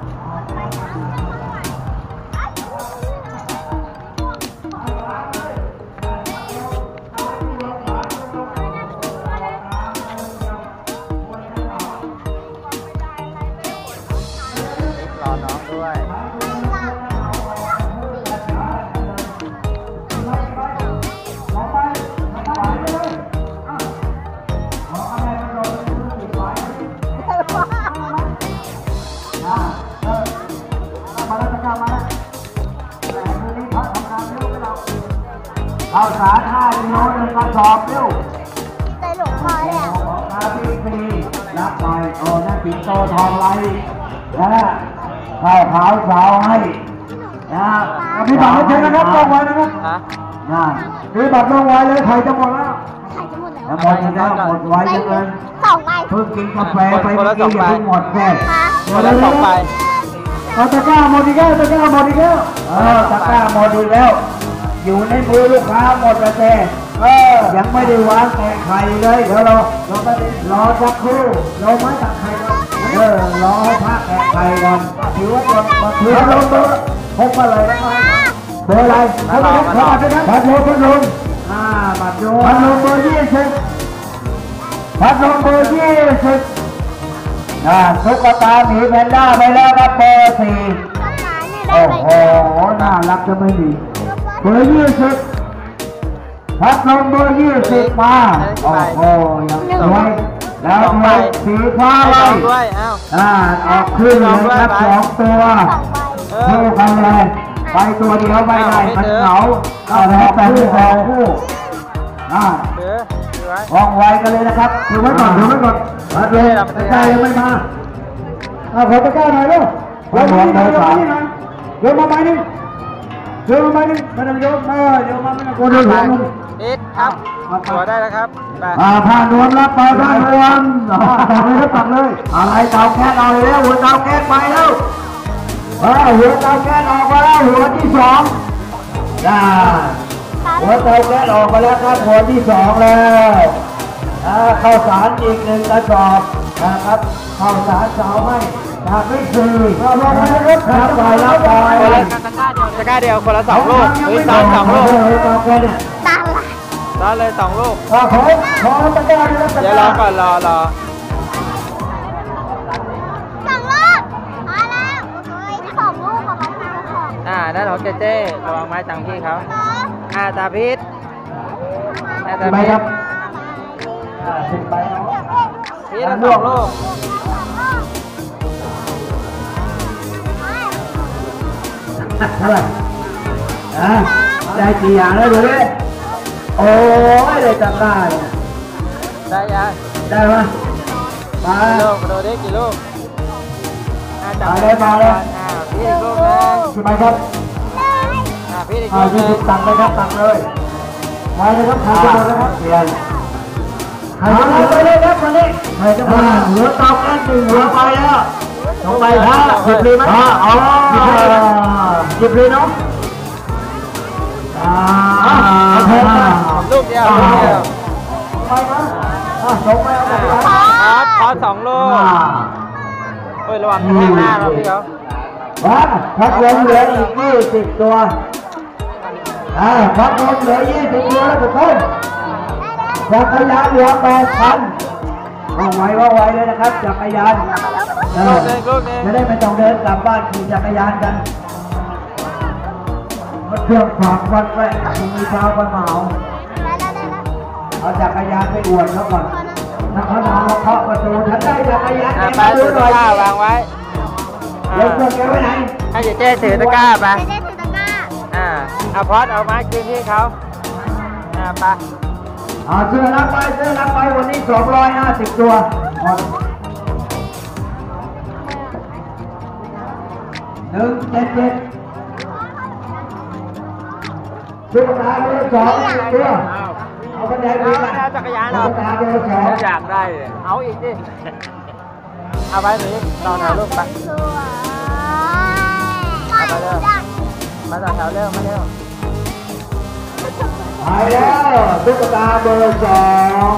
รอน้องด้วย ข้าวสารห้ากิโลหนึ่งกระสอบเร็วใจหลงคอเลยอะของอาพี่ฟรีรับไปโอ้นั่นสิงโตทองไรนะฮะข้าวขาวสาวให้นะฮะมีบัตรให้เชิญนะครับต้องไว้นะครับฮะนะมีบัตรต้องไว้เลยใครจะหมดแล้วใครจะหมดแล้วจะหมดแล้วหมดไว้จังเลยสองใบเพิ่งกินกาแฟไปเมื่อกี้อย่าเพิ่งหมดแค่ค่ะคนละสองใบเอาตะกร้าหมดอีกแล้วตะกร้าหมดอีกแล้วเออตะกร้าหมดอีกแล้ว อยู่ในมือลูกค้าหมดแล้วแต่เออยังไม่ได้วางแกะไข่เลยเดี๋ยวเราเราไม่ได้รอสักครู่เราไม่ตักไข่ก่อนเออรอให้พระแกะไข่ก่อนถือว่าตัวมาถือว่าลงเบอร์พกมาเลยนะเบอร์อะไรพัดลมพัดลมพัดลมพัดลมอ่าพัดลมพัดลมเบอร์ยี่สิบพัดลมเบอร์ยี่สิบอ่าตุ๊กตาหมีแพนด้าไปแล้วครับเบอร์สี่ต้นไม้เนี่ยได้โอ้ใบโหน่ารักจะไม่มี เบอร์ยี่สิบพัดลมเบอร์ยี่สิบมาโอ้โหยังสวยแล้วมีสีฟ้าเลน้องยด้วยเอ้าอ่าออกขึ้นเลยครับสองตัวสองใบเออคู่กันเลยไปตัวเดียวไม่ได้มันเหงาเอาแล้วแต่คู่สองคู่อ่าถือถือไว้ว่องไวกันเลยนะครับถือไว้ก่อนถือไว้ก่อนพัดลมตะกร้ยังไม่มาเอาขอตะก้าหน่อยลูกพัดลมเบอร์สามโยนมาใบหนึง โยนมาใบหนึงไม่ต้องโยนเออโยนมาไม่ต้องโยนโยนหัวลงอิดครับตัวได้แล้วครับไปอ่าผ้านวมรับไปผ้านวมอ่าตักเลยครับตักเลย อะไรเตาแก๊สเอาเลยแล้วหัวเตาแก๊สไปแล้วเออหัวเตาแก๊สออกมาแล้วหัวที่สองได้หัวเตาแก๊สออกมาแล้วครับหัวที่สองแล้วอ่าข้าวสารอีกหนึ่งกระสอบนะครับข้าวสารสาวให้ จากไม่ฟรีรับไปนะครับรับไปรับไปคนละตะกร้าเดียวคนละสองลูกหรือซ้อนสองลูกตาเนี่ยตาละซ้อนเลยสองลูกขอขอตะกร้าด้วยนะตะกเดี๋ยวรร้าอก่อนรอรอสองลูกพอแล้วโอ้ยสองลูกของมันมาของอ่าด้านของเจเจระวังไม้ตังพี่เขาอ่าตาพิษอ่าตาไปพิษครับอ่าสิบใบเนาะพิษละสองลูก เท่าไหร่อ่าได้กี่อย่างแล้วดูดิโอ้ยได้ตะกร้าเนี่ยได้ยังได้ปะมากี่ลูกมาดูดิกี่ลูกอ่าจับมาเลยมาเลยอ่าพี่อีกลูกหนึงสิบใบครับอ่าพี่อีกอ่าลูกหยี่นึสิงบตังค์เลยครับตังค์เลยมาเลยครับขายจะหมดแล้วครับเปลี่ยนขายจะหมดเลยครับวันนี้ขายจะหมดหัวเตาแก๊สหนึ่งหัวไปแล้ว สองใบห้าสิบเลยไหมอ๋อสิบเลยเนาะอ่าโอเคลูกเดียวลูกเดียวไปนะส่งไปเอาไปอ่าคอสอสองลูกเฮ้ยระวังกระแทกหน้าเราพี่เขาวัดพัดลมเหลืออีกยี่สิบตัวอ่าพัดลมเหลือยี่สิบตัวแล้วทุกคนจักรยานเหลือแปดคันเอาไว้ว่าไว้เลยนะครับจักรยาน ลูอกหนึงลูกหนึงจะได้ไม่ต้องเดินกลับบ้านขี่จักรยานกันรถเครื่องฝากวันไว้พรุ่งนี้เช้าก็มาเอาได้แล้วได้แล้วเอาจักรยานไปอวดเขาก่อนถ้าเขามาเคาะประตูฉันได้จักรยานอ่าแกไปมาดูถือหน่อยตะกร้าวางไว้อ่าเดี๋ยวเครื่องแกไว้ไหนให้เจเจ้ถือตะกร้าไป ไม่ได้ถือตะกร้าอ่าเอาพอดเอาไม้คืนที่เขาอ่าไปอ่าเสื้อรับไปเสื้อรับไปวันนี้สองร้อยห้าสิบตัวหมด หนึ่งเจ็ดเจ็ดตุ๊กตาเบอร์สองสิบตัวเอาบันไดไปเอากันเอาจักรยานตุ๊เอากตาเบอร์สองอยากได้เลยเอาอีกดิเอาไปหนูตอนถ่ายรูปไปสวยเอาไปเร็วมาต่อแถวเร็วมาเร็วไปแล้วตุ๊กตาเบอร์สอง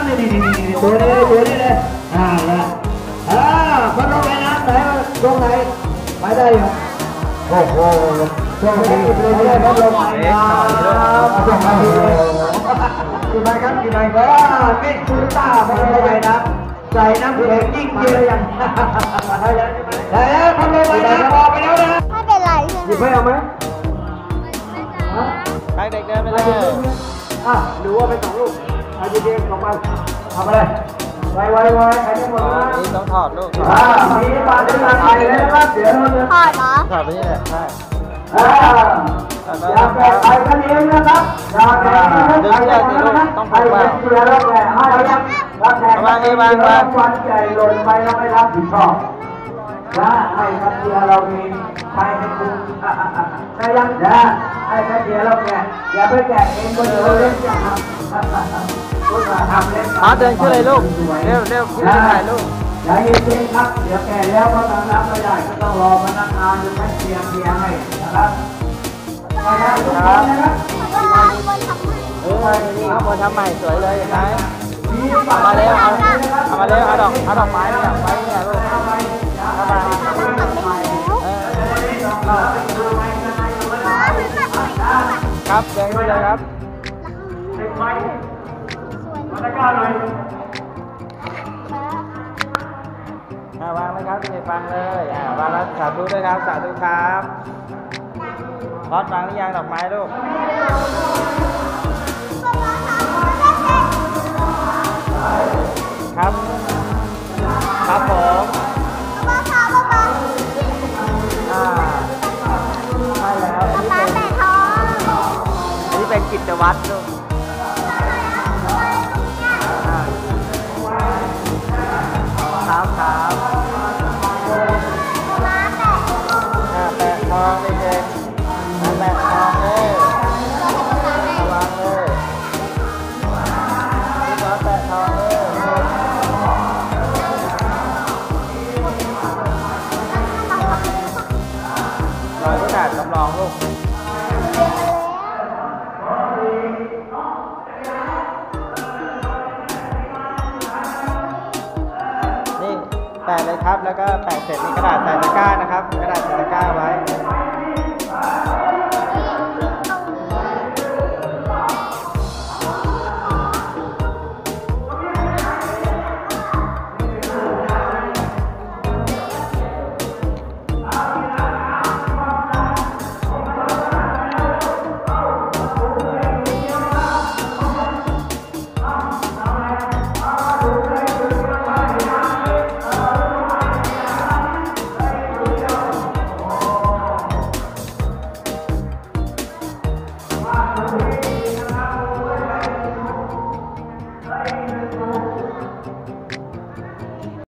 ำนี่นี่นี่นี่ตัวนี้เลยตัวนี้เลยอ่าละอ่าพัดลมไม้น้ำไหนตรงไหนไปได้อยู่โอ้โหช่วงนี้ไม่ได้พัดลมไม้น้ำช่วงนี้กี่ใบครับกี่ใบก็ไม่ชูต้าพัดลมไม้น้ำใส่น้ำแข็งยิ่งเยอะยังแล้วพัดลมไม้น้ำออกไปแล้วนะไม่เป็นไรใช่หยิบไหมให้เอาไหมฮะไปเด็กเดินไปเลยอะดูว่าเป็นสองลูก เอาดีๆสองมันทำอะไรไวไวไวใครจะหมดอ๋อนะนี่ต้องถอดลูกอ่ามีปลาเป็นปลาไทยเลยนะครับเดี๋ยวเราจะถอดเหรอถอดไปนี่แหละใช่อ่าอย่าแกะไข่กันเองนะครับอย่าแกะไข่กันเองนะครับไข่เป็นเสือแล้วแกะให้เรายังรับแขกวันใหญ่หล่นไปแล้วไม่รับผิดชอบนะให้กันเสือเราเองใครเป็นคุณใครยังนะให้กันเสือเราแกะอย่าไปแกะเองก็เดี๋ยวเล่นจะทำ อ๋อเดินขึ้นเลยลูก เร็วเร็วขึ้นไปถ่ายรูปอย่าเย็นๆครับ เดี๋ยวแก่แล้วก็ทำน้ำไม่ได้ก็ต้องรอพนักงานจะให้เตรียมเตรียมให้นะครับนะครับทุกคนนะครับว่าคนทำให้เออนี่ข้างบนทำใหม่สวยเลยเห็นไหมมีเอามาเร็วเอาเอามาเร็วเอาดอกเอาดอกไม้เนี่ยไว้เนี่ยลูกเอามาเออครับเดินขึ้นเลยครับมา ตะกร้าหน่อยอ่าวางเลยครับเด็กฟังเลยอ่าวางแล้วสาธุด้วยครับสาธุครับพอดวางหรือยังดอกไม้ลูกครับ ครับผมป้าพาป้าป้าอ่าใช่แล้วอันนี้ป้าเป็นแต่ท้องอันนี้เป็นกิจวัตรลูก แปะเลยครับ แล้วก็แปะเสร็จมีกระดาษใส่ตะกร้านะครับกระดาษใส่ตะกร้าไว้